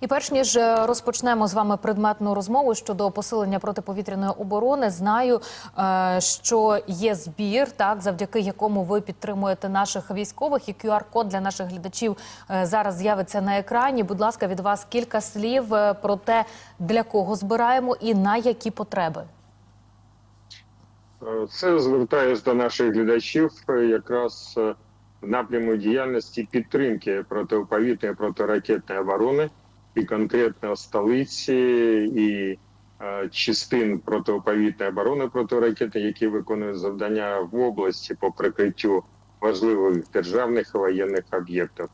І перш ніж е, розпочнемо з вами предметну розмову щодо посилення протиповітряної оборони, знаю, е, що є збір, так завдяки якому ви підтримуєте наших військових. І QR-код для наших глядачів е, зараз з'явиться на екрані. Будь ласка, від вас кілька слів про те, для кого збираємо і на які потреби. Це звертаюсь до наших глядачів якраз напряму діяльності підтримки протиповітряної протиракетної оборони і конкретно столиці і е, частин протиповітряної оборони протиракетної, які виконують завдання в області по прикриттю важливих державних і воєнних об'єктів.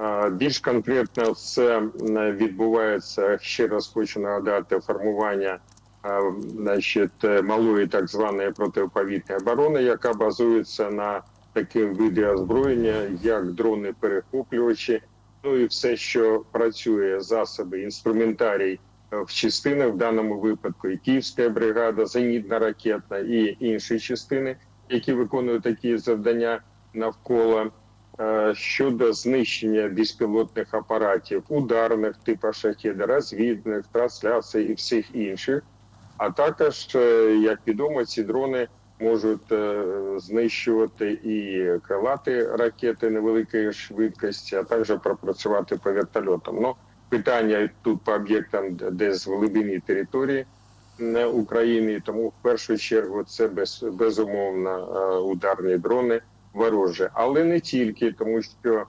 Е, Більш конкретно це відбувається ще раз хочу нагадати формування е, значить, малої так званої протиповітряної оборони, яка базується на таким виді озброєння, як дрони-перехоплювачі, ну і все, що працює, засоби, інструментарій е, в частинах, в даному випадку і Київська бригада, зенітно-ракетна і інші частини, які виконують такі завдання навколо. Е, Щодо знищення безпілотних апаратів, ударних типу шахід, розвідних, трансляцій і всіх інших, а також, е, як відомо, ці дрони можуть е, знищувати і крилаті ракети невеликої швидкості, а також пропрацювати по вертольотам. Ну, питання тут по об'єктам десь в глибині території е, України, тому в першу чергу це без, безумовно е, ударні дрони ворожі, але не тільки, тому що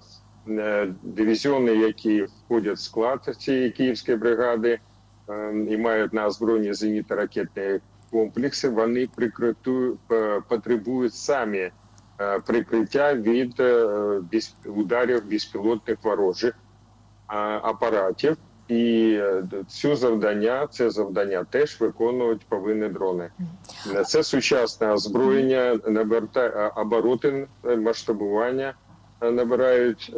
дивізіони, які входять в склад цієї київської бригади, е, і мають на озброєнні зенітно-ракетні комплекси, вони е, потребують самі е, прикриття від е, ударів безпілотних ворожих апаратів. І цю завдання, це завдання теж виконують повинні дрони. Це сучасне озброєння, наверта обороти масштабування набирають,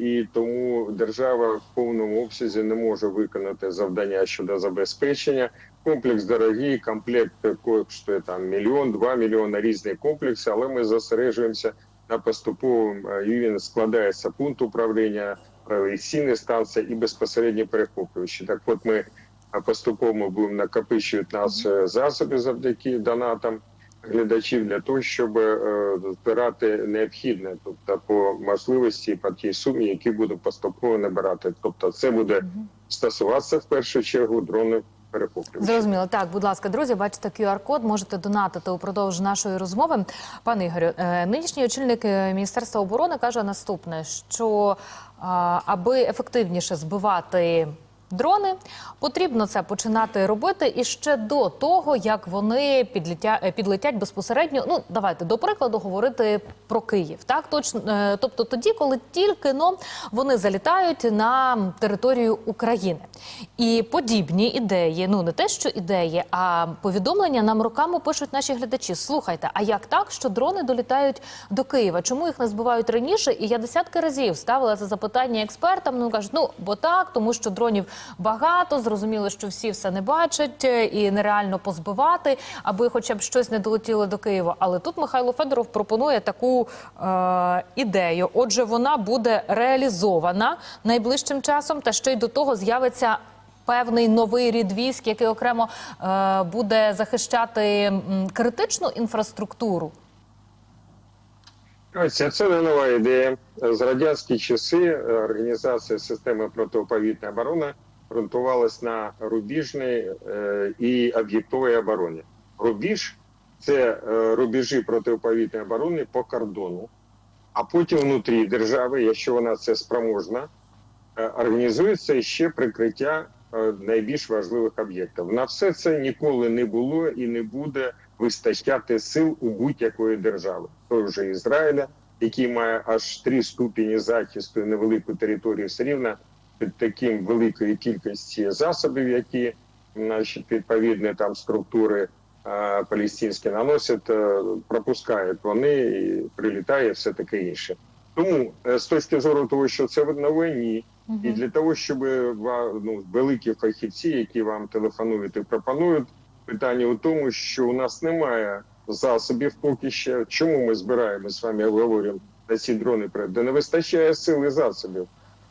і тому держава в повному обсязі не може виконати завдання щодо забезпечення. Комплекс дорогий, комплект коштує там мільйон, два мільйони різні комплекси, але ми зосереджуємося на поступовому е, і він складається пункт управління, правоційні станції і безпосередньо перехоплювачі. Так, от ми поступово будемо накопичувати нас засоби завдяки донатам глядачів для того, щоб збирати необхідне, тобто по можливості по тій сумі, які буду поступово набирати. Тобто, це буде стосуватися в першу чергу дронів перехоплювачів. Зрозуміло. Так, будь ласка, друзі, бачите QR-код, можете донатити упродовж нашої розмови. Пане Ігорю, е, нинішній очільник е, Міністерства оборони каже наступне: що аби ефективніше збивати. Дрони потрібно це починати робити і ще до того, як вони підлетя... е, підлетять безпосередньо. Ну давайте до прикладу говорити про Київ. Так точно, е, тобто тоді, коли тільки но вони залітають на територію України, і подібні ідеї, ну не те, що ідеї, а повідомлення нам роками пишуть наші глядачі. Слухайте, а як так, що дрони долітають до Києва? Чому їх не збивають раніше? І я десятки разів ставила це запитання експертам. Ну кажуть, ну бо так, тому що дронів багато. Зрозуміло, що всі все не бачать е, і нереально позбивати, аби хоча б щось не долетіло до Києва. Але тут Михайло Федоров пропонує таку е, ідею. Отже, вона буде реалізована найближчим часом, та ще й до того з'явиться. Певний новий рід військ, який окремо е, буде захищати критичну інфраструктуру. Ось це не нова ідея. З радянські часи е, організація системи протиповітряної оборони ґрунтувалась на рубіжній е, і об'єктовій обороні. Рубіж це е, рубежі протиповітряної оборони по кордону, а потім внутрі держави, якщо вона це спроможна, е, організується ще прикриття найбільш важливих об'єктів. На все це ніколи не було і не буде вистачати сил у будь-якої держави, той же Ізраїля, який має аж три ступені захисту і невелику територію, все рівно під таким великої кількості засобів, які значить, відповідні там структури е, палестинські наносять, е, пропускають вони і прилітає все таке інше. Тому е, з точки зору того, що це на війні, і для того, щоб ну, великі фахівці, які вам телефонують і пропонують, питання у тому, що у нас немає засобів поки ще. Чому ми збираємо з вами говоримо на ці дрони? Де не вистачає сили засобів.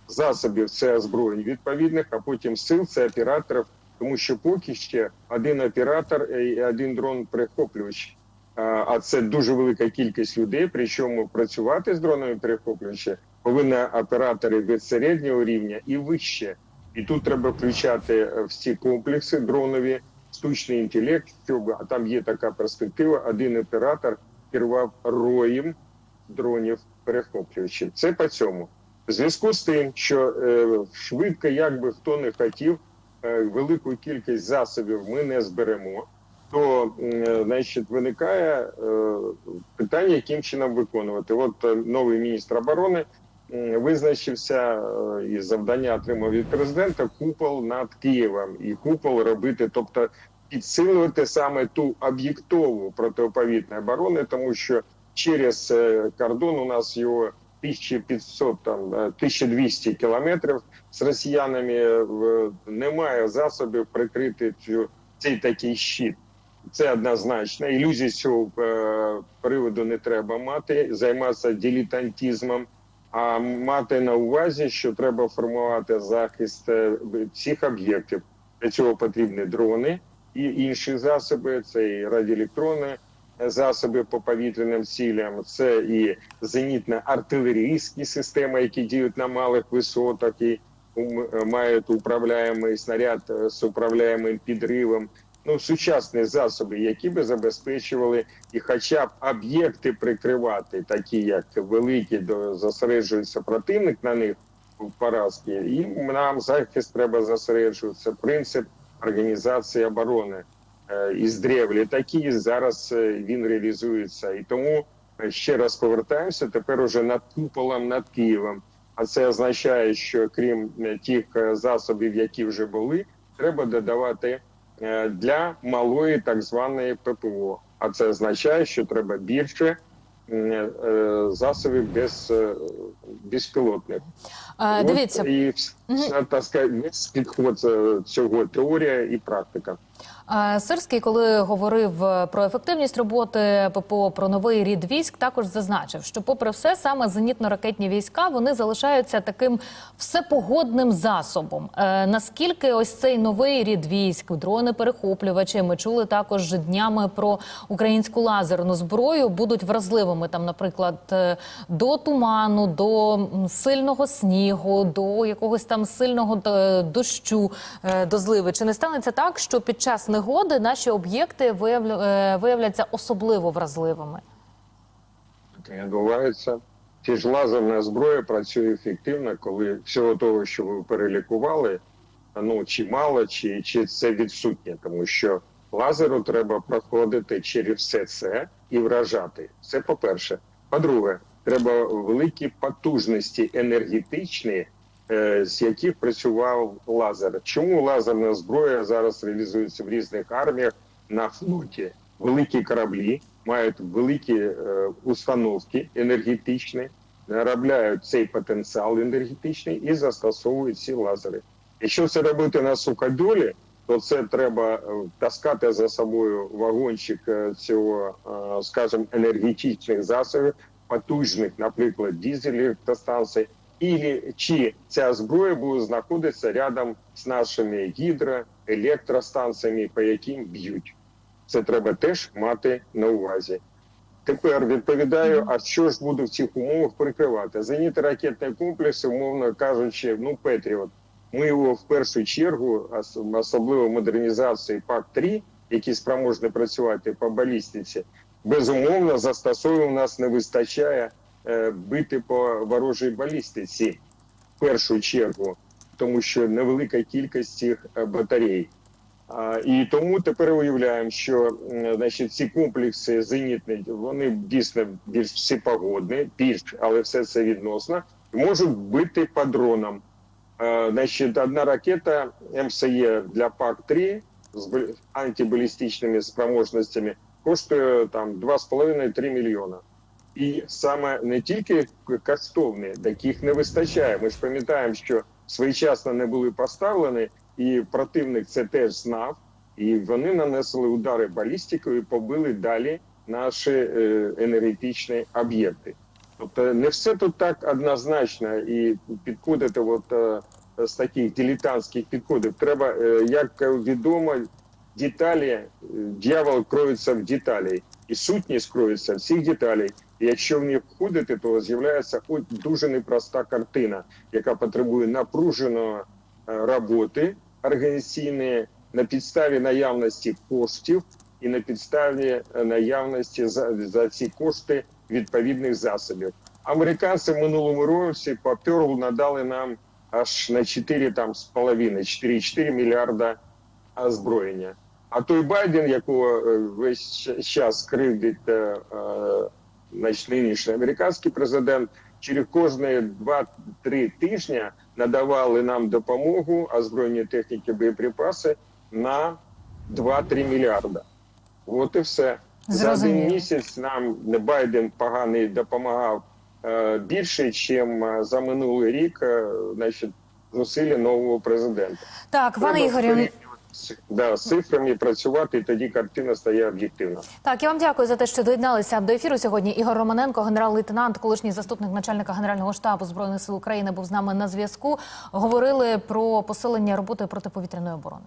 Засобів це озброєнь відповідних, а потім сил це операторів, тому що поки ще один оператор і один дрон перехоплювач. А, це дуже велика кількість людей. Причому працювати з дронами перехоплювача повинні оператори від середнього рівня і вище. І тут треба включати е, всі комплекси дронові, штучний інтелект, щоб а там є така перспектива. Один оператор керував роєм дронів перехоплювачів. Це по цьому. В зв'язку з тим, що е, швидко, як би хто не хотів, е, велику кількість засобів ми не зберемо, то е, значить виникає питання, яким чином виконувати. От новий міністр оборони визначився і завдання отримав від президента купол над Києвом і купол робити, тобто підсилювати саме ту об'єктову протиповітну оборони, тому що через кордон у нас його 1500, там, е, 1200 кілометрів з росіянами е, немає засобів прикрити цю, цей такий щит. Це однозначно. Ілюзій з цього е, приводу не треба мати, займатися дилетантизмом, а мати на увазі, що треба формувати захист е, всіх об'єктів. Для цього потрібні дрони і інші засоби, це і радіоелектронні засоби по повітряним цілям, це і зенітно-артилерійські системи, які діють на малих висотах і мають управляємий снаряд е, з управляємим підривом. Ну, сучасні засоби, які би забезпечували і хоча б об'єкти прикривати, такі як великі, до зосереджується противник на них в поразки, і нам захист треба зосереджуватися. Принцип організації оборони е, із древлі такі зараз е, він реалізується. І тому е, ще раз повертаємося тепер уже над куполом над Києвом. А це означає, що крім тих засобів, які вже були, треба додавати для малої так званої ППО. А це означає, що треба більше засобів без безпілотних. От Дивіться, і вс- вся, так сказати, підход цього теорія і практика. Сирський, коли говорив е, про ефективність роботи ППО, про новий рід військ, також зазначив, що, попри все, саме зенітно-ракетні війська вони залишаються таким всепогодним засобом. Е, Наскільки ось цей новий рід військ, дрони перехоплювачі, ми чули також днями про українську лазерну зброю, будуть вразливими там, наприклад, е, до туману, до сильного снігу, до якогось там сильного дощу, до зливи. Чи не станеться так, що під час негоди наші об'єкти е, виявляться особливо вразливими? Відбувається. Ті ж лазерна зброя працює ефективно, коли всього того, що ви перелікували, ну чи мало, чи, чи це відсутнє, тому що лазеру треба проходити через все це і вражати. Це по-перше. По-друге, треба великі потужності енергетичні, з яких працював лазер. Чому лазерна зброя зараз реалізується в різних арміях на флоті? Великі кораблі мають великі е, установки енергетичні, наробляють цей потенціал енергетичний і застосовують ці лазери. Якщо це робити на сукадолі, то це треба е, таскати за собою вагончик е, цього, е, скажімо, енергетичних засобів, потужних, наприклад, дизель електростанцій, і чи ця зброя буде знаходитися рядом з нашими гідроелектростанціями, по яким б'ють. Це треба теж мати на увазі. Тепер відповідаю, а що ж буду в цих умовах прикривати? Зенітно-ракетний комплекс, умовно кажучи, ну Петріот. Ми його в першу чергу, особливо модернізації ПАК-3, які спроможні працювати по балістиці, безумовно застосовуємо. У нас не вистачає бити по ворожій балістиці в першу чергу, тому що невелика кількість цих е, батарей. І тому тепер уявляємо, що значить, ці комплекси зенітні, вони дійсно більш всепогодні, більш, але все це відносно, можуть бити по дронам. Е, Значить, одна ракета МСЕ для ПАК-3 з бал- антибалістичними спроможностями коштує там 2,5-3 мільйона. І саме не тільки коштовні, таких не вистачає. Ми ж пам'ятаємо, що своєчасно не були поставлені, і противник це теж знав, і вони нанесли удари балістикою і побили далі наші е, енергетичні об'єкти. Тобто не все тут так однозначно і підходити от, е, з таких дилетантських підходів. Треба, е, як відомо, деталі, дьявол кроється в деталі, і сутність кроється в цих деталей. Якщо в них входити, то з'являється хоч дуже непроста картина, яка потребує напруженої е, роботи організаційної на підставі наявності коштів і на підставі е, наявності за, за ці кошти відповідних засобів. Американці в минулому році по Перл надали нам аж на 4 там з половиною, 4,4 мільярда озброєння. А той Байден, якого е, весь час кривдить нинішній американський президент, через кожні 2-3 тижні надавали нам допомогу озброєння техніки, боєприпаси на 2-3 мільярда. От і все. За один місяць нам Байден поганий допомагав е, більше, ніж за минулий рік, е, значить, зусилля нового президента. Так, пане Ігорю, да, з цифрами працювати, і тоді картина стає об'єктивна. Так, я вам дякую за те, що доєдналися до ефіру сьогодні. Ігор Романенко, генерал-лейтенант, колишній заступник начальника генерального штабу збройних сил України, був з нами на зв'язку. Говорили про посилення роботи протиповітряної оборони.